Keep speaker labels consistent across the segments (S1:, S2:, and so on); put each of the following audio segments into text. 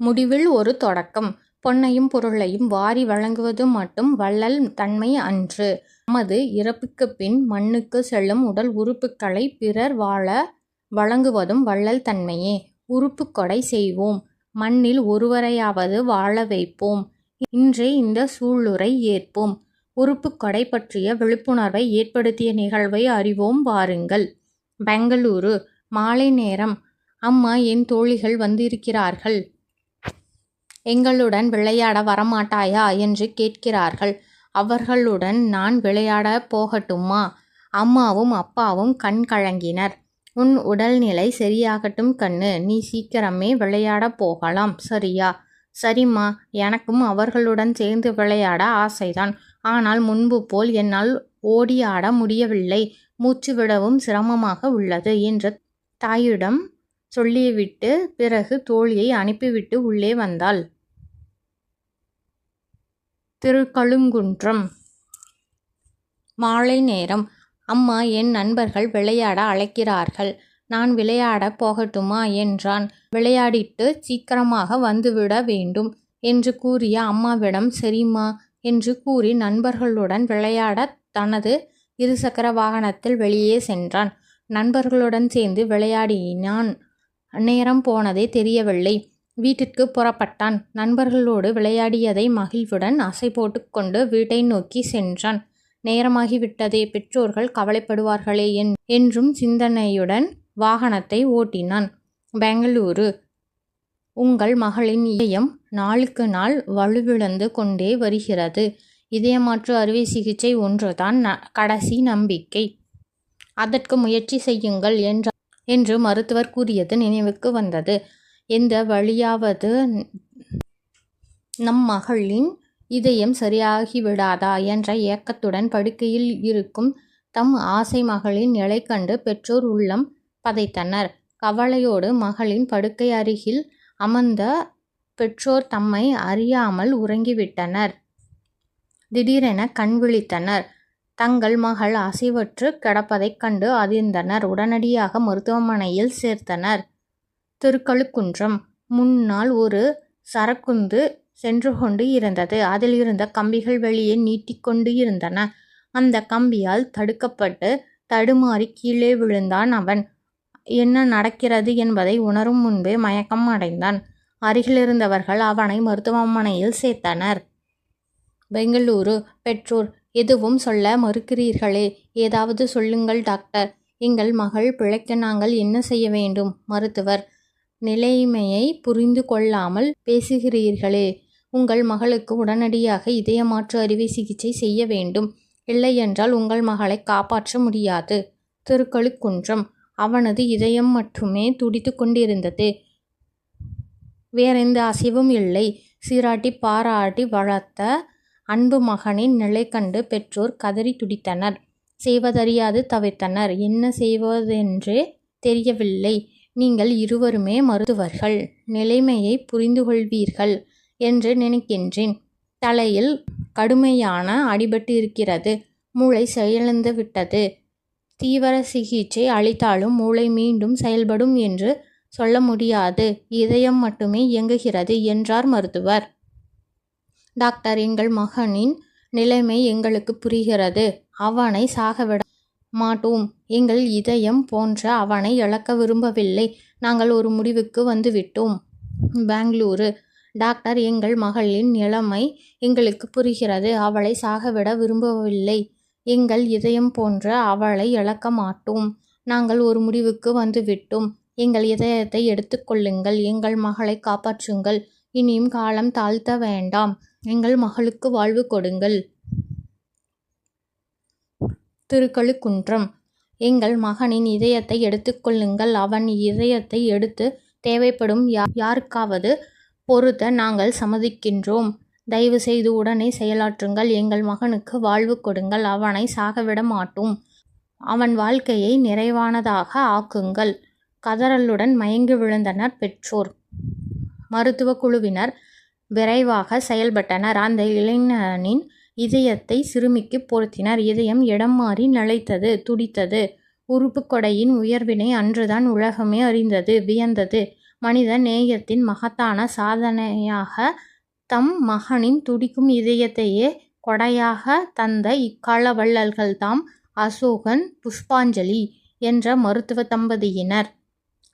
S1: முடிவில் ஒரு தொடக்கம் பொன்னையும் பொருளையும் வாரி வழங்குவது மட்டும் வள்ளல் தன்மை அன்று. நமது இறப்புக்குப் பின் மண்ணுக்கு செல்லும் உடல் உறுப்புக்களை பிறர் வாழ வழங்குவதும் வள்ளல் தன்மையே. உறுப்பு கொடை செய்வோம். மண்ணில் ஒருவரையாவது வாழ வைப்போம். இன்றே இந்த சூளுரை ஏற்போம். உறுப்பு கொடை பற்றிய விழிப்புணர்வை ஏற்படுத்திய நிகழ்வை அறிவோம் வாருங்கள். பெங்களூரு மாலை நேரம். அம்மா என் தோழிகள் வந்திருக்கிறார்கள். எங்களுடன் விளையாட வரமாட்டாயா? என்று கேட்கிறார்கள். அவர்களுடன் நான் விளையாட போகட்டுமா? அம்மாவும் அப்பாவும் கண் கலங்கினர். உன் உடல்நிலை சரியாகட்டும் கண்ணு. நீ சீக்கிரமே விளையாடப் போகலாம். சரியா? சரிம்மா. எனக்கும் அவர்களுடன் சேர்ந்து விளையாட ஆசைதான். ஆனால் முன்பு போல் என்னால் ஓடி ஆட முடியவில்லை. மூச்சு விடவும் சிரமமாக உள்ளது என்று தாயிடம் சொல்லிவிட்டு பிறகு தோழியை அனுப்பிவிட்டு உள்ளே வந்தாள். திருக்கழுங்குன்றம் மாலை நேரம். அம்மா என் நண்பர்கள் விளையாட அழைக்கிறார்கள். நான் விளையாட போகட்டுமா? என்றான். விளையாடிட்டு சீக்கிரமாக வந்துவிட வேண்டும். என்று கூறிய அம்மாவிடம் சரிம்மா. என்று கூறி நண்பர்களுடன் விளையாட தனது இருசக்கர வாகனத்தில் வெளியே சென்றான். நண்பர்களுடன் சேர்ந்து விளையாடினான். நேரம் போனதே தெரியவில்லை. வீட்டிற்கு புறப்பட்டான். நண்பர்களோடு விளையாடியதை மகிழ்வுடன் அசை போட்டுக்கொண்டு வீட்டை நோக்கி சென்றான். நேரமாகிவிட்டதே. பெற்றோர்கள் கவலைப்படுவார்களே என்றும் சிந்தனையுடன் வாகனத்தை ஓட்டினான். பெங்களூரு உங்கள் மகளின் இதயம் நாளுக்கு நாள் வலுவிழந்து கொண்டே வருகிறது. இதயமாற்று அறுவை சிகிச்சை ஒன்றுதான் கடைசி நம்பிக்கை. அதற்கு முயற்சி செய்யுங்கள் என்ற என்று மருத்துவர் கூறியது நினைவுக்கு வந்தது. எந்த வழியாவது நம் மகளின் இதயம் சரியாகிவிடாதா? என்ற ஏக்கத்துடன் படுக்கையில் இருக்கும் தம் ஆசை மகளின் நிலை கண்டு பெற்றோர் உள்ளம் பதைத்தனர். கவலையோடு மகளின் படுக்கை அருகில் அமர்ந்த பெற்றோர் தம்மை அறியாமல் உறங்கிவிட்டனர். திடீரென கண் விழித்தனர். தங்கள் மகள் அசைவற்றுக் கிடப்பதைக் கண்டு அதிர்ந்தனர். உடனடியாக மருத்துவமனையில் சேர்த்தனர். திருக்கழுக்குன்றம். முன்னால் ஒரு சரக்குந்து சென்று கொண்டு இருந்தது. அதிலிருந்த கம்பிகள் வெளியே நீட்டிக்கொண்டு இருந்தன அந்த கம்பியால் தடுக்கப்பட்டு தடுமாறி கீழே விழுந்தான் அவன். என்ன நடக்கிறது என்பதை உணரும் முன்பே மயக்கம் அடைந்தான். அருகிலிருந்தவர்கள் அவனை மருத்துவமனையில் சேர்த்தனர். பெங்களூரு பெற்றோர் எதுவும் சொல்ல மறுக்கிறீர்களே. ஏதாவது சொல்லுங்கள் டாக்டர். எங்கள் மகள் பிழைக்க நாங்கள் என்ன செய்ய வேண்டும்? மருத்துவர் நிலைமையை புரிந்து கொள்ளாமல் பேசுகிறீர்களே. உங்கள் மகளுக்கு உடனடியாக இதய மாற்று அறுவை சிகிச்சை செய்ய வேண்டும். இல்லையென்றால் உங்கள் மகளை காப்பாற்ற முடியாது. திருக்கழுக்குன்றம். அவனது இதயம் மட்டுமே துடித்து கொண்டிருந்தது. வேறெந்த அசைவும் இல்லை. சீராட்டிப் பாராட்டி வளர்த்த அன்பு மகனின் நிலை கண்டு பெற்றோர் கதறி துடித்தனர். செய்வதறியாது தவித்தனர். என்ன செய்வதென்றே தெரியவில்லை. நீங்கள் இருவருமே மருத்துவர்கள். நிலைமையை புரிந்து கொள்வீர்கள் என்று நினைக்கின்றேன். தலையில் கடுமையான அடிபட்டு இருக்கிறது மூளை செயலிழந்துவிட்டது. தீவிர சிகிச்சை அளித்தாலும் மூளை மீண்டும் செயல்படும் என்று சொல்ல முடியாது. இதயம் மட்டுமே இயங்குகிறது என்றார் மருத்துவர். டாக்டர் எங்கள் மகனின் நிலைமை எங்களுக்கு புரிகிறது. அவனை சாகவிட மாட்டோம். எங்கள் இதயம் போன்ற அவனை இழக்க விரும்பவில்லை. நாங்கள் ஒரு முடிவுக்கு வந்துவிட்டோம். பெங்களூரு டாக்டர் எங்கள் மகளின் நிலைமை எங்களுக்கு புரிகிறது. அவளை சாகவிட விரும்பவில்லை. எங்கள் இதயம் போன்ற அவளை இழக்க மாட்டோம். நாங்கள் ஒரு முடிவுக்கு வந்துவிட்டோம். எங்கள் இதயத்தை எடுத்துக்கொள்ளுங்கள் எங்கள் மகளை காப்பாற்றுங்கள். இனியும் காலம் தாழ்த்த வேண்டாம். எங்கள் மகளுக்கு வாழ்வு கொடுங்கள். திருக்கழுக்குன்றம். எங்கள் மகனின் இதயத்தை எடுத்துக்கொள்ளுங்கள் அவன் இதயத்தை எடுத்து தேவைப்படும் யாருக்காவது பொருத்த நாங்கள் சம்மதிக்கின்றோம். தயவு செய்து உடனே செயலாற்றுங்கள். எங்கள் மகனுக்கு வாழ்வு கொடுங்கள். அவனை சாகவிட மாட்டோம். அவன் வாழ்க்கையை நிறைவானதாக ஆக்குங்கள். கதறலுடன் மயங்கி விழுந்தனர் பெற்றோர். மருத்துவக் குழுவினர் விரைவாக செயல்பட்டனர். அந்த இளைஞனின் இதயத்தை சிறுமிக்கு பொருத்தினர். இதயம் இடம் மாறி நிலைத்தது. துடித்தது. உறுப்பு கொடையின் உயர்வினை அன்றுதான் உலகமே அறிந்தது வியந்தது. மனித நேயத்தின் மகத்தான சாதனையாக தம் மகனின் துடிக்கும் இதயத்தையே கொடையாக தந்த இக்கால வள்ளல்கள்தாம் அசோகன் புஷ்பாஞ்சலி என்ற மருத்துவ தம்பதியினர்.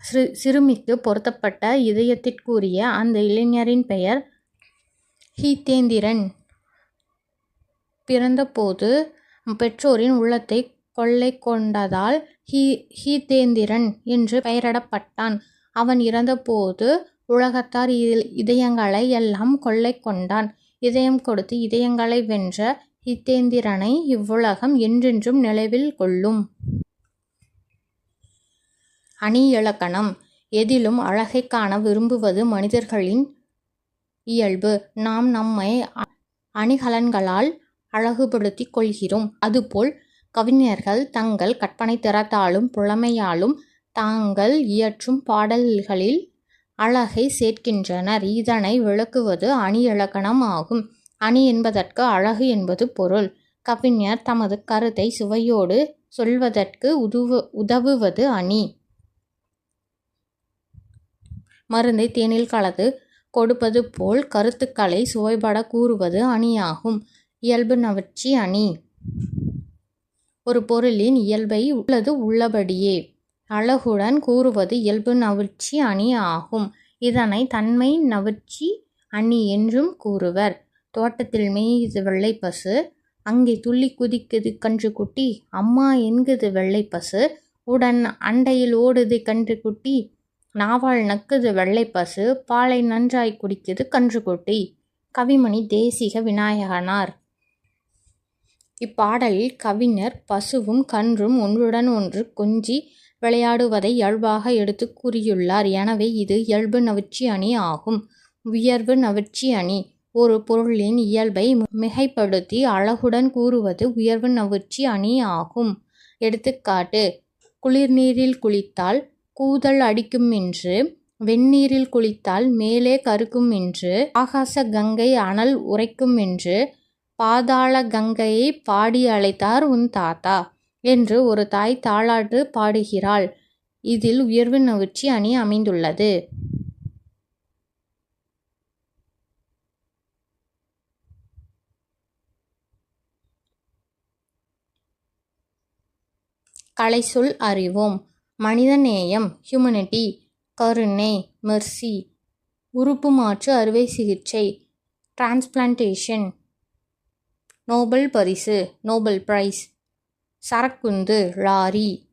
S1: சிறு சிறுமிக்கு பொருத்தப்பட்ட இதயத்திற்குரிய அந்த இளைஞரின் பெயர் ஹிதேந்திரன். பிறந்தபோது பெற்றோரின் உள்ளத்தை கொள்ளை கொண்டதால் ஹிதேந்திரன் என்று பெயரிடப்பட்டான். அவன் இறந்தபோது உலகத்தார் இதயங்களை எல்லாம் கொள்ளை கொண்டான். இதயம் கொடுத்து இதயங்களை வென்ற ஹிதேந்திரனை இவ்வுலகம் என்றென்றும் நிலவில் கொள்ளும். அணியிலக்கணம் எதிலும் அழகை காண விரும்புவது மனிதர்களின் இயல்பு. நாம் நம்மை அணிகலன்களால் அழகுபடுத்திக் கொள்கிறோம். அதுபோல் கவிஞர்கள் தங்கள் கற்பனை திறத்தாலும் புலமையாலும் தாங்கள் இயற்றும் பாடல்களில் அழகை சேர்க்கின்றனர். இதனை விளக்குவது அணியிலக்கணம் ஆகும். அணி என்பதற்கு அழகு என்பது பொருள். கவிஞர் தமது கருத்தை சுவையோடு சொல்வதற்கு உதவுவது அணி. மருந்தை தேனில் கலந்து கொடுப்பது போல் கருத்துக்களை சுவைபட கூறுவது அணியாகும். இயல்பு நவர்ச்சி அணி ஒரு பொருளின் இயல்பை உள்ளது உள்ளபடியே அழகுடன் கூறுவது இயல்பு நவிழ்ச்சி அணி ஆகும். இதனை தன்மை நவிழ்ச்சி அணி என்றும் கூறுவர். தோட்டத்தில் மேயுது வெள்ளை பசு. அங்கே துள்ளி குதிக்குது கன்று குட்டி அம்மா என்குது வெள்ளை பசு. உடன் அண்டையில் ஓடுது கன்று குட்டி நாவால் நக்குது வெள்ளைப்பசு பாலை நன்றாய் குடிக்குது கன்றுக்குட்டி. கவிமணி தேசிக விநாயகனார். இப்பாடலில் கவிஞர் பசுவும் கன்றும் ஒன்றுடன் ஒன்று கொஞ்சி விளையாடுவதை இயல்பாக எடுத்து கூறியுள்ளார். எனவே இது இயல்பு நவிச்சி அணி ஆகும். உயர்வு நவிச்சி அணி ஒரு பொருளின் இயல்பை மிகைப்படுத்தி அழகுடன் கூறுவது உயர்வு நவிச்சி அணி ஆகும். எடுத்துக்காட்டு குளிர்நீரில் குளித்தால் கூதல் அடிக்குமென்று வெந்நீரில் குளித்தால் மேலே கறுக்குமென்று ஆகாச கங்கை அனல் உரைக்கும் என்று பாதாள கங்கையைப் பாடி அழைத்தார் உன் தாத்தா என்று ஒரு தாய் தாளாட்டு பாடுகிறாள். இதில் உயர்வு நவிற்சி அணி அமைந்துள்ளது. கலைசொல் அறிவோம். மனித நேயம் ஹியூமனிட்டி கருணை மெர்சி உறுப்பு மாற்று அறுவை சிகிச்சை டிரான்ஸ்பிளான்டேஷன் நோபல் பரிசு நோபல் பிரைஸ் சரக்குந்து லாரி.